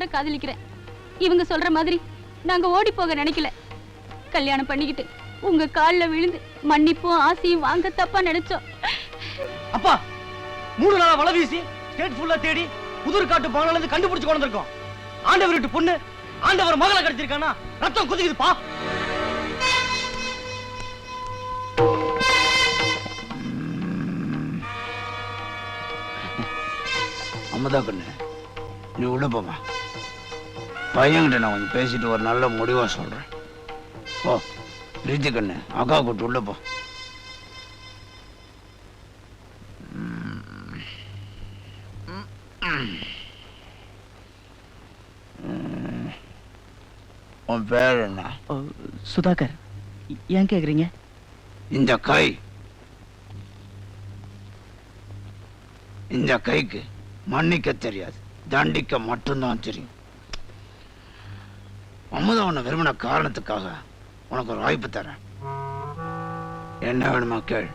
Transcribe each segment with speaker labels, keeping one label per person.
Speaker 1: மனசார காதலிக்கிறேன். இவங்க சொல்ற மாதிரி நாங்க ஓடி போக நினைக்கல. கல்யாணம் பண்ணிக்கிட்டு உங்க கால்ல விழுந்து மன்னிப்பும் ஆசையும் வாங்க தப்பா நினைச்சோம்.
Speaker 2: அப்பா மூணு நாளா வலை வீசி ஸ்டேட் ஃபுல்லா தேடி புதூர் காட்டு பாங்கல இருந்து கண்டுபிடிச்சு கொண்டு வந்திருக்கோம். ஆண்டவர் வீட்டு பொண்ணு ஆண்டவர் மகளை கிடைச்சிருக்கானா? ரத்தம் குதிக்குதுப்பா.
Speaker 3: அம்மதா கண்ணு. நீ உள்ள போமா பையன்கிட்ட நான் கொஞ்சம் பேசிட்டு ஒரு நல்ல முடிவா சொல்றேன். போ பிரீத்தி கண்ணு அக்கா கூட்டு உள்ள போ. உன் பேர் என்ன?
Speaker 2: சுதாகர். ஏன் கேக்குறீங்க?
Speaker 3: இந்த கை. இந்த கைக்கு மன்னிக்க தெரியாது. தண்டிக்க மட்டும்தான் தெரியும். அமுதா உன்னை விரும்பின காரணத்துக்காக உனக்கு ஒரு வாய்ப்பு தரேன். என்ன வேணுமா கேள்.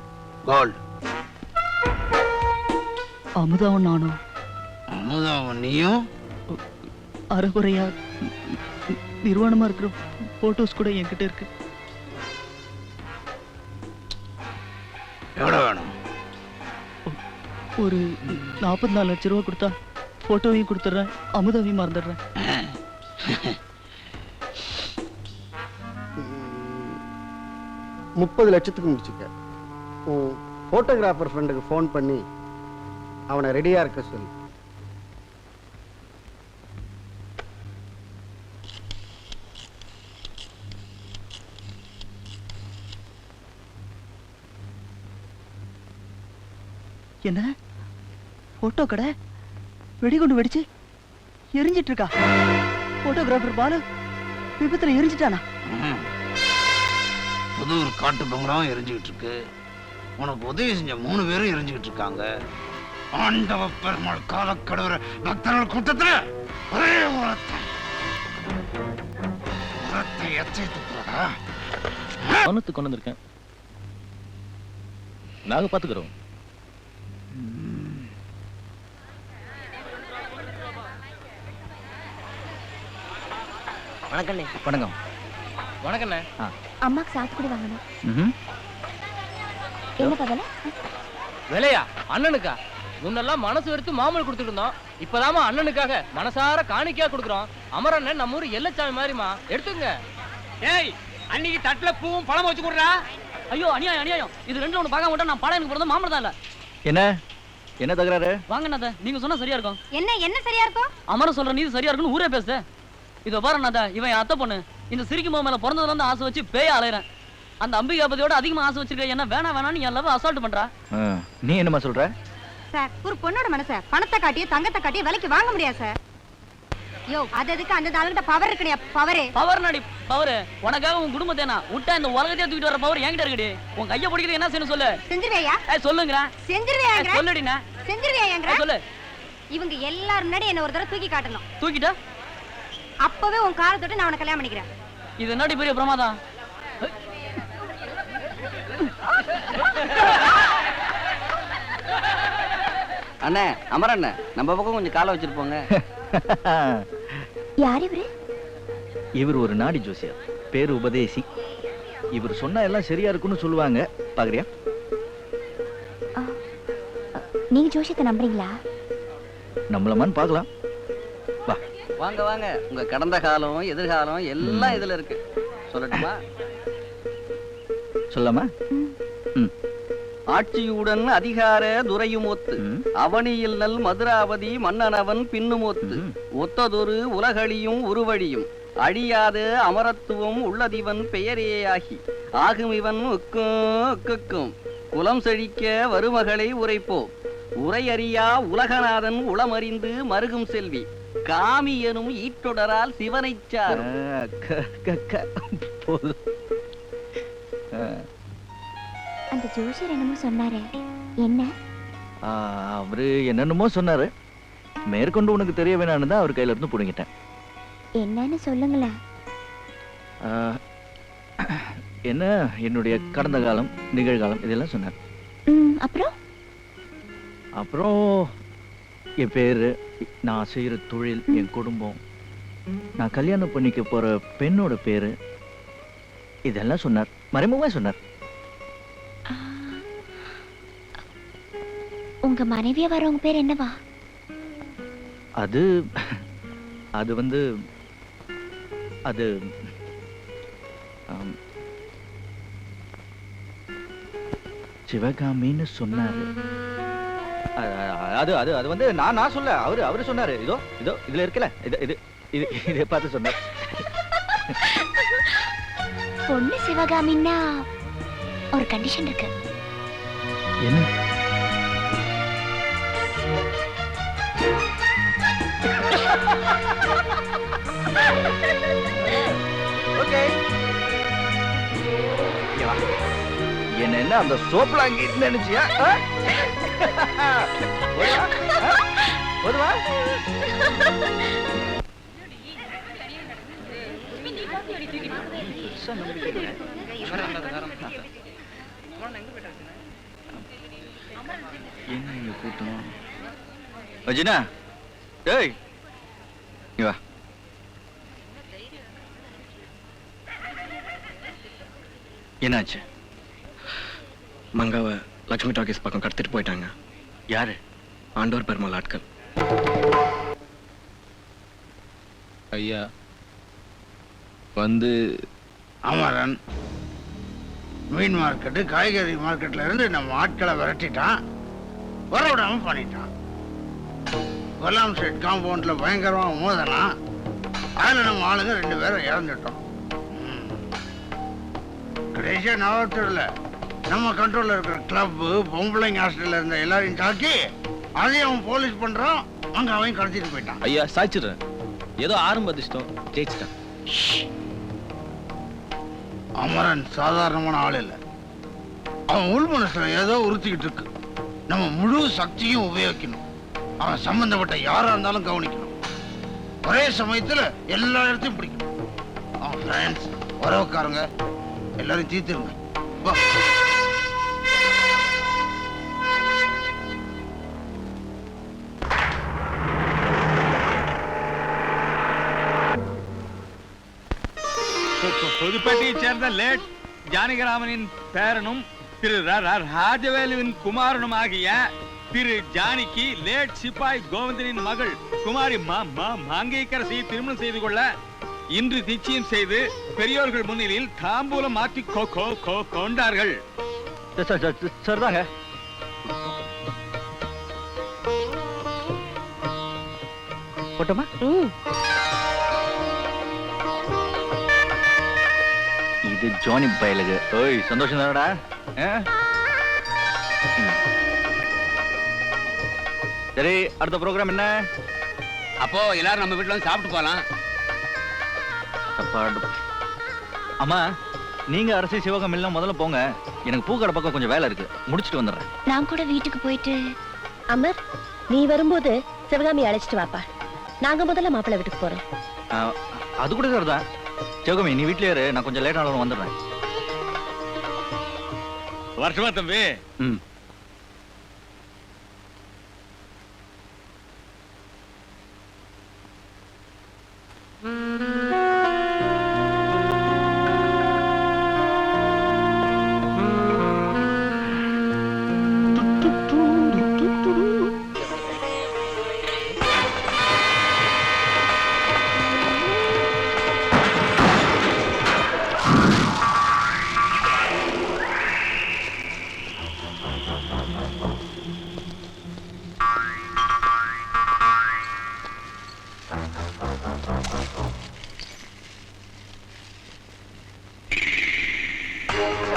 Speaker 3: கோல்.
Speaker 2: அமுதாவும் நானும்.
Speaker 3: அமுதாவும் நீயும்?
Speaker 2: அறகுறையா நிர்வாணமா இருக்கிற போட்டோஸ் கூட என்கிட்ட இருக்கு.
Speaker 3: எவ்வளவு வேணும்?
Speaker 2: ஒரு நாற்பத்தி நாலு லட்ச ரூபா கொடுத்தா போட்டோவையும் கொடுத்துட்றேன் அமுதாவையும் மறந்துடுறேன்.
Speaker 4: முப்பது லட்சத்துக்கு முடிச்சுக்க. உன் ஃபோட்டோகிராஃபர் ஃப்ரெண்டுக்கு ஃபோன் பண்ணி அவனை ரெடியாக இருக்க சொல்லு.
Speaker 2: என்ன? போட்டோ கடை? வெடிகுண்டு வெடிச்சு எரிஞ்சிட்டு இருக்கா? போட்டோகிராஃபர் பாலு விபத்துல எரிஞ்சிட்டானா.
Speaker 3: புதூர் காட்டு பங்களாவும் எரிஞ்சுக்கிட்டு இருக்கு. உனக்கு உதவி செஞ்ச மூணு பேரும் எரிஞ்சுக்கிட்டு இருக்காங்க. ஆண்டவ பெருமாள் காலக்கடவுற பக்தர்கள் கூட்டத்துல ஒரே உரத்தை. உரத்தை எச்சை துப்புறதா
Speaker 5: கவனத்துக்கு கொண்டு வந்திருக்கேன். நாங்க பாத்துக்கிறோம்.
Speaker 2: வணக்கண்ணே.
Speaker 5: வணக்கம். வணக்கண்ணே.
Speaker 6: அம்மாக்கு சாத்துக்குடி வாங்கணும்.
Speaker 5: ம்ஹும்.
Speaker 6: என்ன பதல?
Speaker 5: விலையா? அண்ணனுக்கா? முன்னெல்லாம் மனசு வெறுத்து மாமூல் கொடுத்துட்டு இருந்தோம். இப்பதாம்மா அண்ணனுக்காக மனசார காணிக்கையா கொடுக்குறோம். அமரண்ணன் நம்ம ஊர் எல்லச்சாமி மாதிரிமா எடுத்துங்க
Speaker 2: ஏய் அன்னைக்கு தட்டுல பூவும் பழம் வச்சு கொடுறா.
Speaker 7: ஐயோ அநியாயம் அநியாயம். இது ரெண்டு ஒண்ணு பார்க்க மாட்டா நான் பாடம் எனக்கு பிறந்த மாமரம் தான் இல்ல.
Speaker 5: என்ன? என்ன தகராறு?
Speaker 7: வாங்க நாத நீங்க சொன்னா சரியா இருக்கும்.
Speaker 6: என்ன என்ன சரியா இருக்கும்?
Speaker 7: அமரம் சொல்ற நீதி சரியா இருக்குன்னு ஊரே பேசுது. இதோ பாரு நாத இவன் என் அத்தை பொண்ணு. இந்த சிரிக்கும் மேல பிறந்ததுல இருந்து ஆசை வச்சு பேய அலையறேன். அந்த அம்பிகாபதியோட அதிகமா ஆசை வச்சிருக்க என்ன வேணா வேணான்னு என் லவ் அசால்ட் பண்றா.
Speaker 5: நீ என்னமா சொல்ற?
Speaker 6: சார் ஒரு பொண்ணோட மனச பணத்தை காட்டியே தங்கத்தை காட்டியே விலைக்கு வாங்க முடியாது சார். யோ அது எதுக்கு? அந்த ஆளுகிட்ட பவர் இருக்குடியா பவரு
Speaker 7: பவர் நாடி பவர் உனக்காக உன் குடும்பத்தை நான் விட்டா இந்த உலகத்தையே தூக்கிட்டு வர பவர் என்கிட்ட இருக்குடி. உன் கைய பிடிக்கிறது என்ன செய்யணும் சொல்லு.
Speaker 6: செஞ்சிருவேயா? செஞ்சிருவேயாங்கிற
Speaker 7: சொல்லுடிண்ணே
Speaker 6: செஞ்சிருவேயாங்கிற
Speaker 7: ஏய், சொல்லு.
Speaker 6: இவங்க எல்லாரும் முன்னாடி என்ன ஒரு தடவை தூக்கி காட்டணும்.
Speaker 7: தூக்கிட்டா?
Speaker 6: அப்பவே உன் காலை தொட்டு நான் உனக்கு கல்யாணம் பண்ணிக்கிறேன்.
Speaker 7: இது என்னடி பெரிய பிரமாதம்?
Speaker 8: அண்ணே அமரண்ணே நம்ம பக்கம் கொஞ்சம் காலை வச்சிருப்போங்க
Speaker 6: யார் இவரு?
Speaker 5: இவர் ஒரு நாடி ஜோசியர் பேரு உபதேசி. இவர் சொன்னா எல்லாம் சரியா இருக்குன்னு சொல்லுவாங்க. பாக்குறியா?
Speaker 6: நீங்க ஜோஷியத்தை நம்புறீங்களா?
Speaker 5: நம்மளமான்னு பார்க்கலாம்.
Speaker 8: வாங்க வாங்க. உங்க கடந்த காலம் எதிர்காலம் எல்லாம் இதுல இருக்கு. சொல்லட்டுமா?
Speaker 5: சொல்லாமா?
Speaker 8: ஆட்சியுடன் அதிகார துரையுமொத்து. அவனியில் நல் மதுராபதி மன்னனவன் பின்னுமொத்து. ஒத்ததொரு உலகழியும் உருவழியும் அழியாத அமரத்துவம் உள்ளதிவன் பெயரேயாகி ஆகும் இவன் உக்கும் குலம் செழிக்க வருமகளை உரைப்போம். உரையறியா உலகநாதன் உளமறிந்து மருகும் செல்வி காமி எனும் ஈட்டொடரால் சிவனைச் சாரும்.
Speaker 6: அந்த ஜோஷியர் என்னமோ சொன்னாரே. என்ன?
Speaker 5: ஆ, அவரு என்னென்னமோ சொன்னாரு. மேற்கொண்டு உனக்கு தெரிய வேணான்னு தான் அவர் கையில இருந்து புடுங்கிட்டேன்.
Speaker 6: என்னன்னு சொல்லுங்களேன்
Speaker 5: ஆ, என்ன? என்னுடைய கடந்த காலம் நிகழ்காலம் இதெல்லாம் சொன்னார்.
Speaker 6: ம், அப்புறம்?
Speaker 5: அப்புறம் என் பேரு நான் செய்யற தொழில் என் குடும்பம். நான் கல்யாணம் பண்ணிக்க போற பெண்ணோட பேரு. இதெல்லாம் சொன்னார். மறைமுகமா சொன்னார்.
Speaker 1: உங்க மனைவியா வரவங்க பேர் என்னவா?
Speaker 5: அது அது வந்து அது ஆம், சிவகாமின்னு சொன்னாரு. அது அது அது வந்து நான் நான் சொல்ல அவரு அவரு சொன்னாரு. இதோ இதோ இதுல இருக்கல இது இது இது இதை பார்த்து சொன்னார்.
Speaker 1: பொண்ணு சிவகாமின்னா ஒரு கண்டிஷன் இருக்கு.
Speaker 5: என்ன? ஓகே. என்ன என்ன அந்த சோப்புல அங்க நினைச்சியா? போதுவா? என்ன கூட்டம் அஜினா டேய் நீ வா என்னாச்சு
Speaker 9: மங்காவை லக்ஷ்மி டாக்கீஸ் பக்கம் கடத்திட்டு போயிட்டாங்க.
Speaker 5: யாரு?
Speaker 9: ஆண்டோர் பெருமாள் ஆட்கள்.
Speaker 10: ஐயா வந்து
Speaker 3: அமரன். மீன் மார்க்கெட்டு காய்கறி மார்க்கெட்ல இருந்து நம்ம ஆட்களை விரட்டிட்டான். வரவிடாம பண்ணிட்டான். கொல்லாம் ஸ்ட்ரீட் காம்பவுண்ட்ல பயங்கரமா மோதலாம். அதுல நம்ம ஆளுங்க ரெண்டு பேரும் இறந்துட்டோம். ம். கடைசியா நவத்தூர்ல நம்ம கண்ட்ரோல்ல இருக்கிற கிளப்பு பொம்பளைங்க ஹாஸ்டல்ல இருந்த எல்லாரையும் தாக்கி அதையும் அவன் போலீஸ் பண்றான். அங்க அவன் கடத்திட்டு போயிட்டான்.
Speaker 10: ஐயா சாய்ச்சிடுறேன். ஏதோ ஆரம்ப அதிர்ஷ்டம். ஜெயிச்சிட்டேன்.
Speaker 3: அமரன் சாதாரணமான ஆள் இல்ல. அவன் உள் மனசுல ஏதோ உறுத்திக்கிட்டு இருக்கு. நம்ம முழு சக்தியும் உபயோகிக்கணும். அவன் சம்பந்தப்பட்ட யாரா இருந்தாலும் கவனிக்கணும். ஒரே சமயத்துல எல்லா இடத்தையும் பிடிக்கணும். அவன் ஃப்ரெண்ட்ஸ் உறவுக்காரங்க எல்லாரையும் தீர்த்துருங்க
Speaker 11: புதுப்பேட்டையைச் சேர்ந்த லேட் ஜானகிராமனின் பேரனும் திரு ர- ர- ராஜவேலுவின் குமாரனும் ஆகிய திரு ஜானிக்கு லேட் சிப்பாய் கோவிந்தனின் மகள் குமாரி மா- திருமணம் செய்து கொள்ள இன்று நிச்சயம் செய்து பெரியோர்கள் முன்னிலையில் தாம்பூலம் மாற்றி கொ- கொ- கொ- கொண்டார்கள்.
Speaker 5: சார் சார் சார் தாங்க போட்டோமா? இது ஜானி பயலுக்கு. ஓய் சந்தோஷம் தானடா? சரி அடுத்த ப்ரோக்ராம் என்ன?
Speaker 11: அப்போ எல்லாரும் நம்ம வீட்டுல வந்து சாப்பிட்டு போலாம்.
Speaker 5: சாப்பாடு. அம்மா நீங்க அரசி சிவகம் எல்லாம் முதல்ல போங்க. எனக்கு பூக்கடை பக்கம் கொஞ்சம் வேலை இருக்கு. முடிச்சிட்டு வந்துடுறேன்.
Speaker 1: நான் கூட வீட்டுக்கு போயிட்டு.
Speaker 6: அமர் நீ வரும்போது சிவகாமி அழைச்சிட்டு வாப்பா. நாங்க முதல்ல மாப்பிள்ளை வீட்டுக்கு போறோம்.
Speaker 5: அது கூட சார் தான். சிவகமி நீ வீட்லயே இரு. நான் கொஞ்சம் லேட் ஆனாலும் வந்துடுறேன்.
Speaker 11: வருஷமா தம்பி.
Speaker 5: ம்.
Speaker 10: Thank you.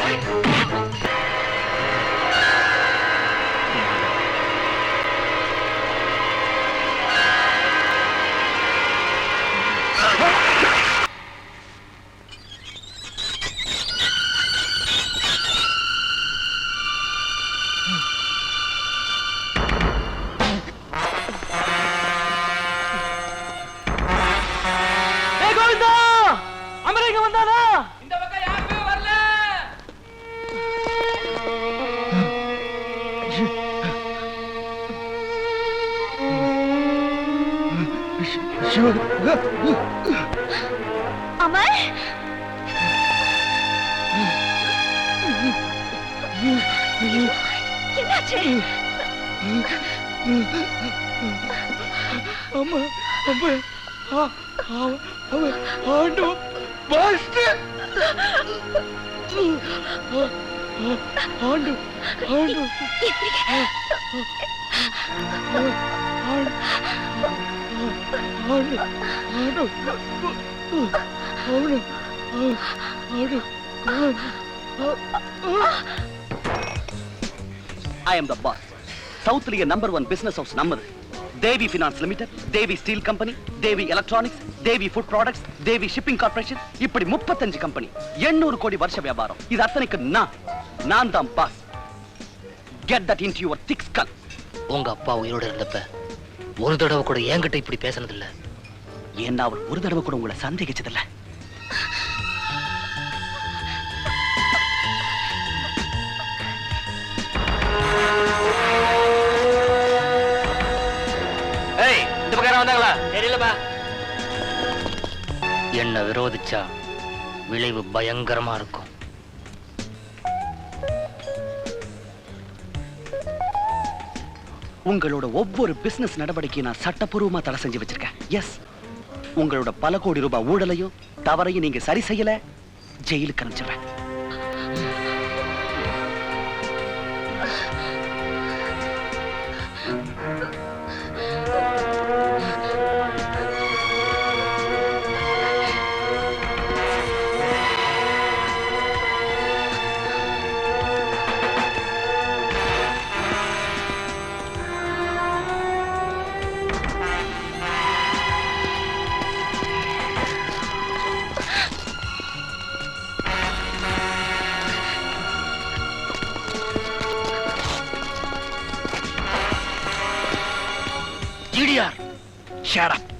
Speaker 10: அமர்
Speaker 3: என்னாச்சு
Speaker 12: அம்மா அம்மா அவன் ஆண்டு மாஸ்டர் ஆண்டு ஆண்டு ஆண்டு
Speaker 13: ஐ எம் த பாஸ் சவுத்லயே number one business house நம்மது Devi finance limited Devi steel company Devi electronics Devi food products Devi shipping corporation இப்படி முப்பத்தஞ்சு கம்பெனி எண்ணூறு கோடி வருஷ வியாபாரம். இது அத்தனைக்கு நான். நான் தான் boss get that into your thick skull
Speaker 14: உங்க அப்பா உயிரோட இருந்தப்ப ஒரு தடவை கூட என்கிட்ட இப்படி பேசினது இல்ல
Speaker 13: ஏன்னா அவர் ஒரு தடவை கூட உங்களை சந்தேகிச்சதில்ல.
Speaker 14: ஏய் இந்த பக்கம் வந்தாங்களா? தெரியலப்பா. என்ன விரோதிச்சா விளைவு பயங்கரமா இருக்கும்.
Speaker 13: உங்களோட ஒவ்வொரு பிசினஸ் நடவடிக்கையும் நான் சட்டப்பூர்வமா தடை செஞ்சு வச்சிருக்கேன். எஸ் உங்களோட பல கோடி ரூபாய் ஊழலையும் தவறையும் நீங்க சரி செய்யல ஜெயிலுக்கு அனுப்பிச்சிடுறேன். Shut up.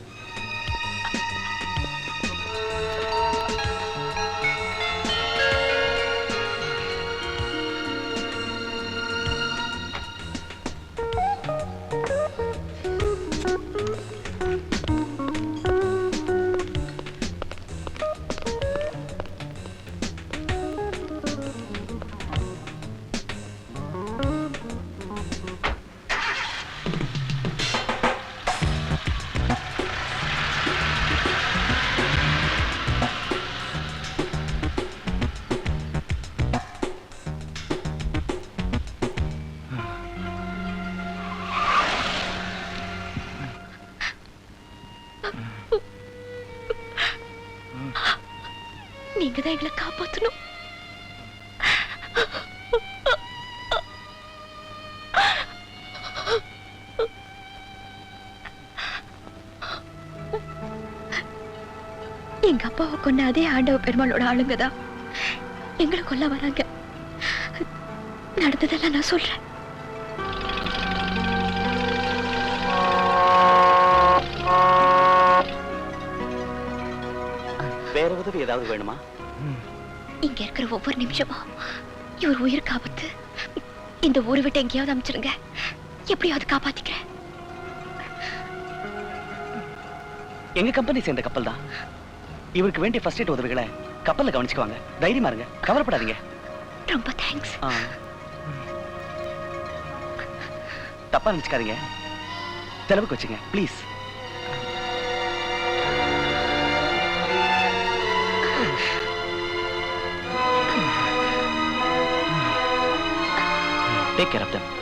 Speaker 15: நீங்க தான் எங்களை காப்பாத்தணும்? எங்க அப்பாவை கொண்ட அதே ஆண்டவ பெருமாளோட ஆளுங்க தான் எங்களை கொல்ல வராங்க. நடந்ததெல்லாம் நான் சொல்றேன்.
Speaker 13: வேற உதவி ஏதாவது வேணுமா?
Speaker 15: இங்க இருக்கிற ஒவ்வொரு நிமிஷமும் இவர் உயிருக்கு ஆபத்து இந்த ஊரை விட்டு எங்கேயாவது அமைச்சிருங்க. எப்படியாவது காப்பாத்திக்கிறேன்.
Speaker 13: எங்க கம்பெனி சேர்ந்த கப்பல் தான். இவருக்கு வேண்டிய ஃபர்ஸ்ட் எய்ட் உதவிகளை கப்பல்ல கவனிச்சுக்குவாங்க. தைரியமா இருங்க. கவலைப்படாதீங்க.
Speaker 15: ரொம்ப தேங்க்ஸ்.
Speaker 13: தப்பா நினைச்சுக்காதீங்க. செலவுக்கு வச்சுங்க. Please Take care of them.